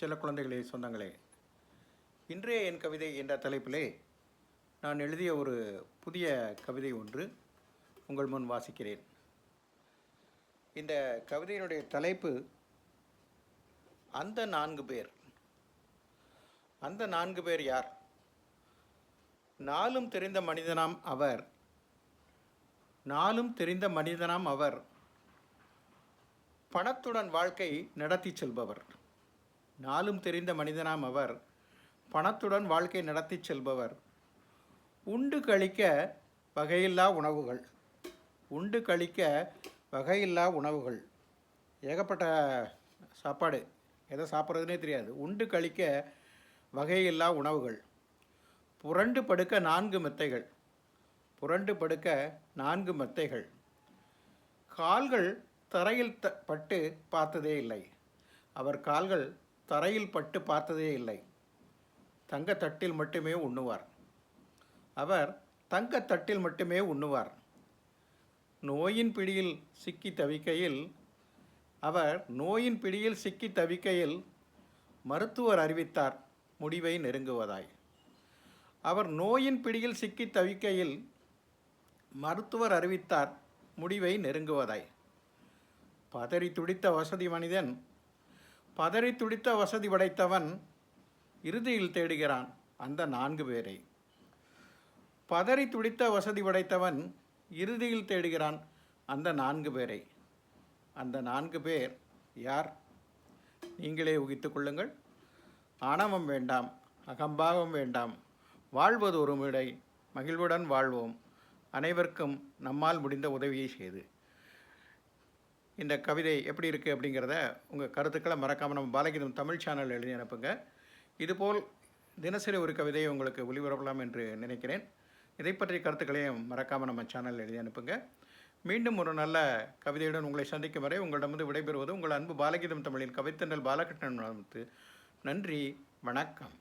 செல்ல குழந்தைகளே சொந்தங்களே. இன்றைய என் கவிதை என்ற தலைப்பிலே நான் எழுதிய ஒரு புதிய கவிதை ஒன்று உங்கள் முன் வாசிக்கிறேன். இந்த கவிதையினுடைய தலைப்பு அந்த நான்கு பேர். அந்த நான்கு பேர் யார்? நாளும் தெரிந்த மனிதனாம் அவர். நாளும் தெரிந்த மனிதனாம் அவர். பணத்துடன் வாழ்க்கை நடத்தி செல்பவர். நாளும் தெரிந்த மனிதனாம் அவர். பணத்துடன் வாழ்க்கை நடத்தி செல்பவர். உண்டு கழிக்க வகையில்லா உணவுகள். உண்டு கழிக்க வகையில்லா உணவுகள். ஏகப்பட்ட சாப்பாடு. எதை சாப்பிட்றதுனே தெரியாது. உண்டு கழிக்க வகையில்லா உணவுகள். புரண்டு படுக்க நான்கு மெத்தைகள். புரண்டு படுக்க நான்கு மெத்தைகள். கால்கள் தரையில் த பட்டு பார்த்ததே இல்லை. அவர் கால்கள் தரையில் பட்டு பார்த்ததே இல்லை. தங்கத்தட்டில் மட்டுமே உண்ணுவார். அவர் தங்கத்தட்டில் மட்டுமே உண்ணுவார். நோயின் பிடியில் சிக்கி தவிக்கையில் அவர் நோயின் பிடியில் சிக்கி தவிக்கையில் மருத்துவர் அறிவித்தார் முடிவை நெருங்குவதாய். அவர் நோயின் பிடியில் சிக்கி தவிக்கையில் மருத்துவர் அறிவித்தார் முடிவை நெருங்குவதாய். பதறி துடித்த வசதி மனிதன் பதறி துடித்த வசதி படைத்தவன் இறுதியில் தேடுகிறான் அந்த நான்கு பேரை. பதறி துடித்த வசதி படைத்தவன் இறுதியில் தேடுகிறான் அந்த நான்கு பேரை. அந்த நான்கு பேர் யார்? நீங்களே ஊகித்துக் கொள்ளுங்கள். ஆணவம் வேண்டாம் அகம்பாவம் வேண்டாம். வாழ்வது ஒரு முறை மகிழ்வுடன் வாழ்வோம். அனைவருக்கும் நம்மால் முடிந்த உதவியை செய்து. இந்த கவிதை எப்படி இருக்குது அப்படிங்கிறத உங்கள் கருத்துக்களை மறக்காமல் நம்ம பாலகீதம் தமிழ் சேனல் எழுதி அனுப்புங்க. இதுபோல் தினசரி ஒரு கவிதையை உங்களுக்கு ஒளிபரப்பலாம் என்று நினைக்கிறேன். இதை பற்றிய கருத்துக்களையும் மறக்காமல் நம்ம சேனல் எழுதி அனுப்புங்க. மீண்டும் ஒரு நல்ல கவிதையுடன் உங்களை சந்திக்கும் வரை உங்களிடமிருந்து விடைபெறுவது உங்கள் அன்பு பாலகீதம் தமிழின் கவித்தண்டல் பாலகிருஷ்ணன் நன்றி வணக்கம்.